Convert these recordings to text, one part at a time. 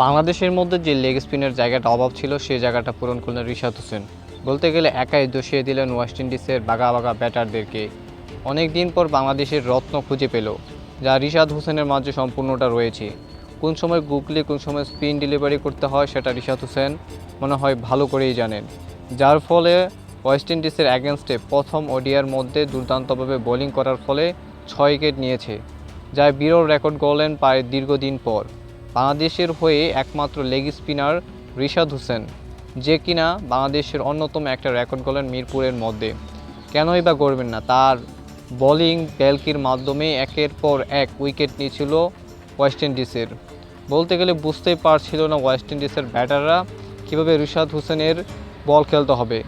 বাংলাদেশের মধ্যে যে লেগ স্পিনের জায়গাটা অভাব ছিল, সেই জায়গাটা পূরণ করলেন রিশাদ হোসেন। বলতে গেলে একাই দোষিয়ে দিলেন ওয়েস্ট ইন্ডিজের বাগা বাগা ব্যাটারদেরকে অনেক দিন পর বাংলাদেশের রত্ন খুঁজে পেল, যা রিশাদ হোসেনের মাঝে সম্পূর্ণটা রয়েছে। কোন সময় গুগলি কোন সময় স্পিন ডেলিভারি করতে হয়, সেটা রিশাদ হোসেন মনে হয় ভালো করেই জানেন। যার ফলে ওয়েস্ট ইন্ডিজের অ্যাগেনস্টে প্রথম ওডিয়ার মধ্যে দুর্দান্তভাবে বোলিং করার ফলে ছয় উইকেট নিয়েছে যা বিরল রেকর্ড গড়লেন প্রায় দীর্ঘদিন পর। বাংলাদেশের হয়ে একমাত্র লেগ স্পিনার রিশাদ হোসেন, যে কিনা বাংলাদেশের অন্যতম একটা রেকর্ড গলেন মিরপুরের মধ্যে। কেনই বা গড়বেন না, তার বোলিং ব্যালকির মাধ্যমে একের পর এক উইকেট নিয়েছিল ওয়েস্ট ইন্ডিজের। বলতে গেলে বুঝতেই পারছিল না ওয়েস্ট ইন্ডিজের ব্যাটাররা কীভাবে রিশাদ হোসেনের বল খেলতে হবে।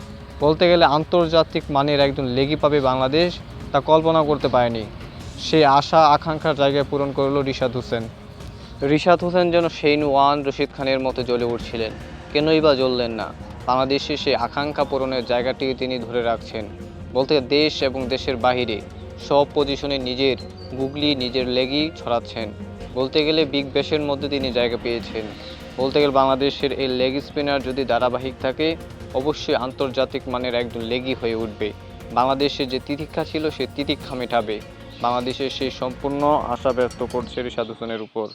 বলতে গেলে আন্তর্জাতিক মানের একজন লেগি পাবে বাংলাদেশ, তা কল্পনা করতে পারেনি। সেই আশা আকাঙ্ক্ষার জায়গায় পূরণ করল রিশাদ হোসেন। রিশাদ হোসেন যেন সেইন ওয়ান রশিদ খানের মতো জ্বলে উঠছিলেন। কেনই বা জ্বললেন না। বাংলাদেশে সেই আকাঙ্ক্ষা পূরণের জায়গাটি তিনি ধরে রাখছেন। বলতে দেশ এবং দেশের বাহিরে সব পজিশনে নিজের গুগলি, নিজের লেগই ছড়াচ্ছেন। বলতে গেলে বিগ ব্যাশের মধ্যে তিনি জায়গা পেয়েছেন। বলতে গেলে বাংলাদেশের এই লেগ স্পিনার যদি ধারাবাহিক থাকে, অবশ্যই আন্তর্জাতিক মানের একজন লেগি হয়ে উঠবে। বাংলাদেশের যে তিতিক্ষা ছিল, সে তিতিক্ষা মেটাবে। বাংলাদেশের সেই সম্পূর্ণ আশা ব্যক্ত করছে রিশাদ হোসেনের উপর।